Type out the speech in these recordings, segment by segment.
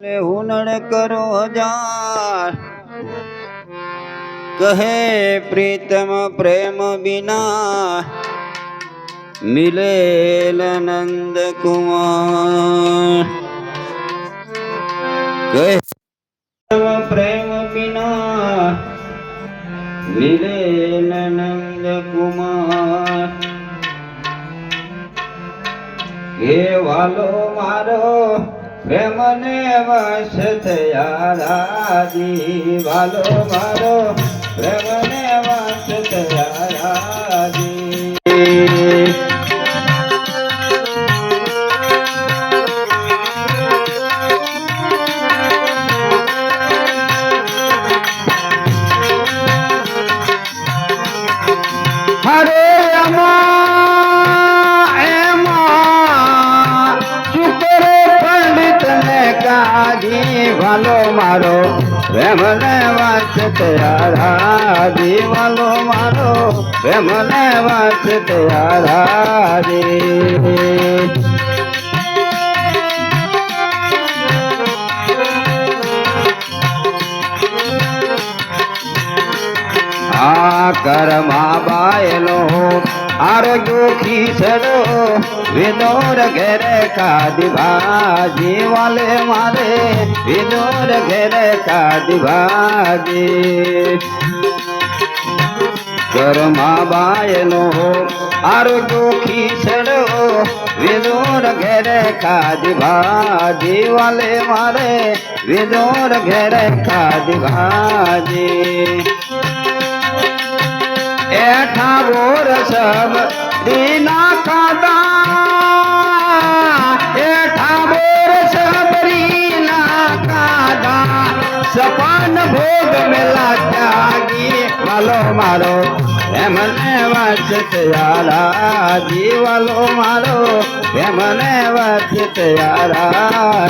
હુનડ કરો હજાર. કહે પ્રીતમ પ્રેમ બિના મિલે નંદ કુમાર કહે પ્રેમ બિના મિલે નંદ કુમાર હે વાલો મારો પ્રેમને વશ થયા રાજી વાલો મારો પ્રેમને કાજી વાલો મારો. પ્રેમને વાંચ તૈયારી વાલો મારો. પ્રેમને વાંચ તૈયારી આ કરમા બાયલો આરોગ્ય ખીસડો. विदोर घेरे का दिवा वाले मारे। विदोर घेरे का दिवा जी। कर्मा हो, आरो दुखी सड़ो विदोर घेरे का दिवा वाले मारे। विदोर घेरे का दिवा ऐठा बोर सब, दीना का दा ભોગ મેલા ત્યાગી. વાલો મારો એમને વાંચત યારાજી. જીવાલો મારો એમને વાંચત યારા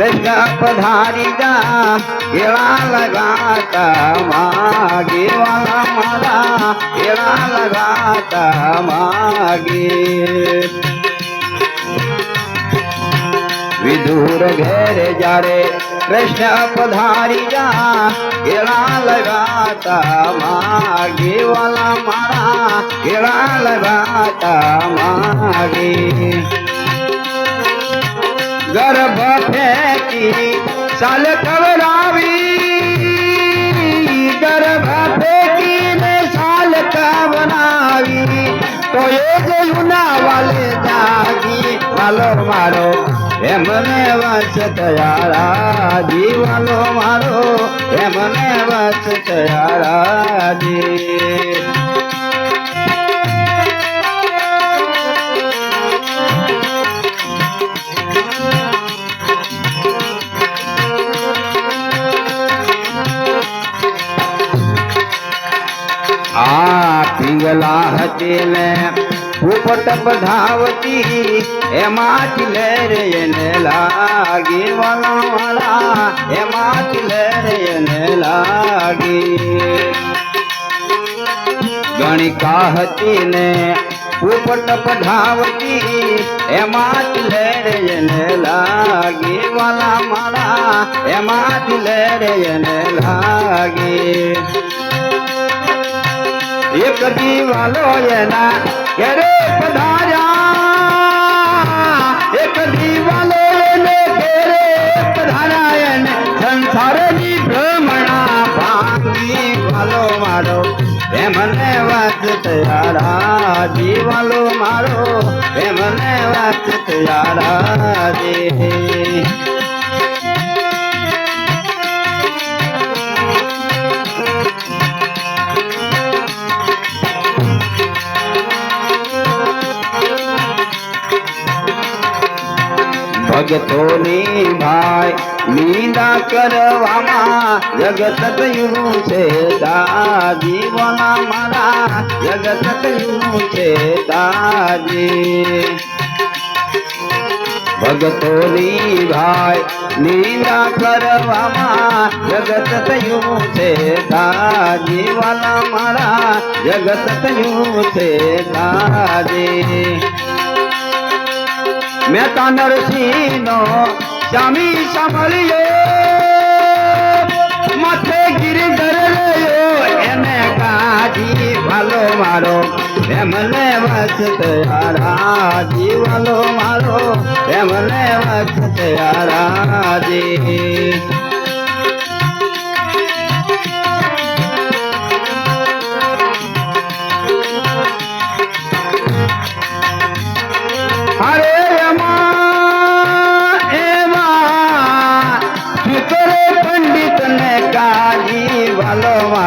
कृष्ण पधारी जा केला लगाता मागे वाला माला केला लगाता मागे। विदूर घेरे जा रे कृष्ण पधारी जा केला लगाता मागे वाला मारा केला लगाता मागे। કેળા લગાતા માગે ગર્ભ ફેંકી સાલ કવરાવી ગર્ભ ફેંકીને સાલ કવરાવી તો એ જોયું વાલે જાગી વાલો મારો એમને વચ તયારા જીવાલો મારો એમને વચ તયારા જી પિંગલા હતી ને ઉપટ પધાવતી એમાં લેર એને લાગી વાલા વાલા એમાં લેર એને લાગી ગણિકા હતી ને ઉપટ પધાવતી એમાં લેર એને લાગી વાલા મારા એમાં લેર એને લાગી એક દીવાલો એના ઘરે પધાર્યા. એક દીવાલો એને ઘેરે પધાર્યા એને સંસારની ભ્રમણા ભાંગી વાલો મારો. એમને વાત તયારા દીવાલો મારો. એમને વાત તયારા દે ભગતોની ભાઈ નિંદા કરવામાં જગત કયું છે દાદી બોલા મારા જગત કયું છે દાદી ભગતોની ભાઈ નિંદા કરવામાં જગત થયું છે દાજી વાલા મારા જગત થયું છે દાજી મહેતા નરસિંહ નો સ્વામી સાંભળીએ માથે ગિરધર રહ્યો એને કાજી વાલો મારો. એમને વખત રાજી વાલો મારો. એમને વખત રાજી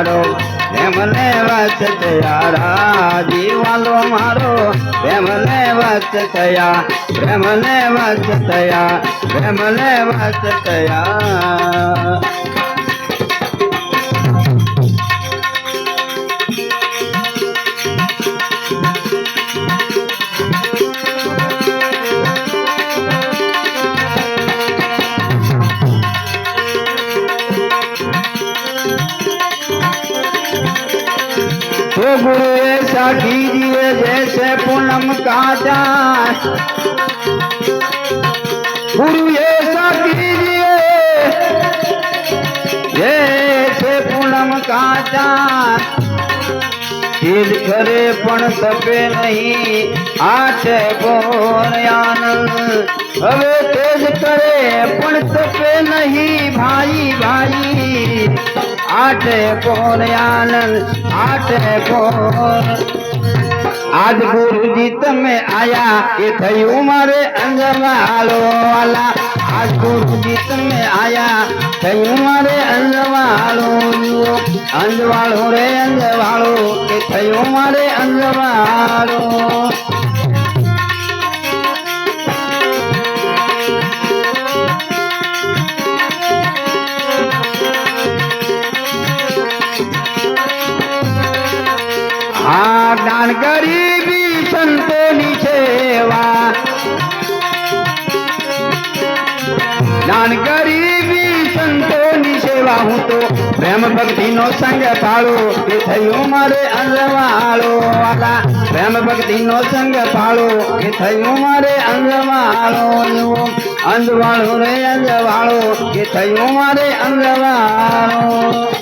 મારો? એમને વચ થયા રાજીવાલો મારો. એમને વચ થયા એમને વચ થયા એમને વચ થયા. गुरु ऐसा कीजिए जैसे पूनम का जान गुरु ऐसा कीजिए जैसे पूनम का जान दिल करे पण सपे नहीं आठ गोर आनंद। हवे तेज करे पुण्य पे नहीं भाई भाई। आठ कौन आनंद आठ कौन आज गुरु जी तमे आया, ये थी उमर अंजरवा आलो वाला। आज गुरु जी तमे आया थी उमारे अंजरवा आलो अंजवाड़ो रे अंजवाड़ो ये थी उमारे अंजवाड़ो પ્રેમ ભક્તિ નો સંગ પાળો એ થયું મારે અંગવાળો વાલા. પ્રેમ ભક્તિ નો સંગ પાળો એ થયું મારે અંગવાળો અંગવાળો રે અંજવાળો એ થયું મારે અંગવાળો.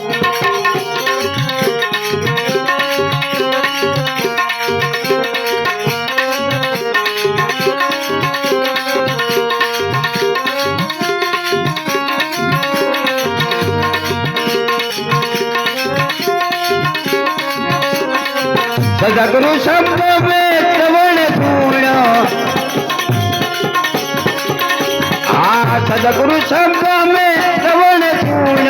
સદગુરુ શબ્દ શ્રવણ પૂર્ણ. આ સદગુરુ શબ્દ મેં શ્રવણ પૂર્ણ.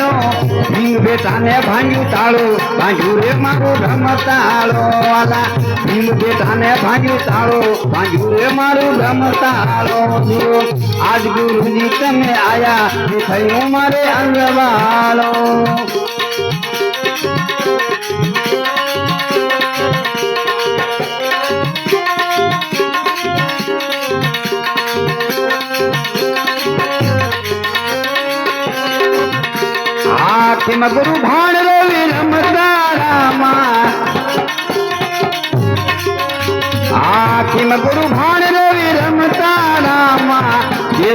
હિંગ બેટાને ભાંગ્યું તાળો, ભાંગ્યું રે મારો બ્રહ્મ તાળો. વાલા હિંગ બેટાને ભાંગ્યું તાળો, ભાંગ્યું રે મારું બ્રહ્મ તાળો. આજ ગુરુજી તમે આયા થયું મારે અંગવાળો આખિમ ગુરુ ભાણ રોવી રમતા રામા આખિમ ગુરુ ભાણ રોવી રમતા રામા જે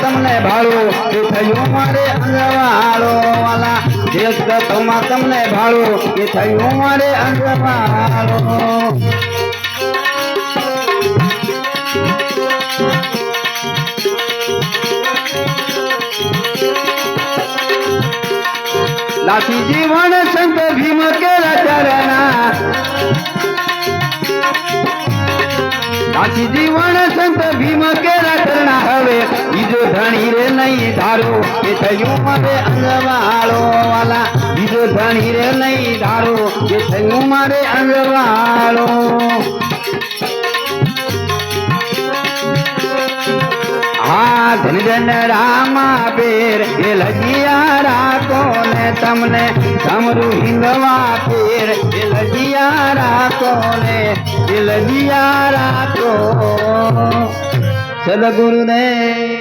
તમને ભાડું એ થયું મારે અંગવાળો વાલા જે તતમાં તમને ભાડું એ થયું મારે અંગવાળો. લાઠી જીવન સંત ભીમ કેરા ચરણા લાઠી જીવન સંત ભીમ કેરા ચરણા હવે બીજો ધણી રે નહીં ધારો, એ થયું મારે અંગવાળો વાલા. બીજો ધણી રે નહીં ધારો, એ થયું મારે અંગવાળો. હા ધન ધન રામા બેર એ લજિયા રાખો ને તમને સમરું હિંદવા પેર એ લજિયા રાખો ને, એ લજિયા રાખો. સદગુરુદેવ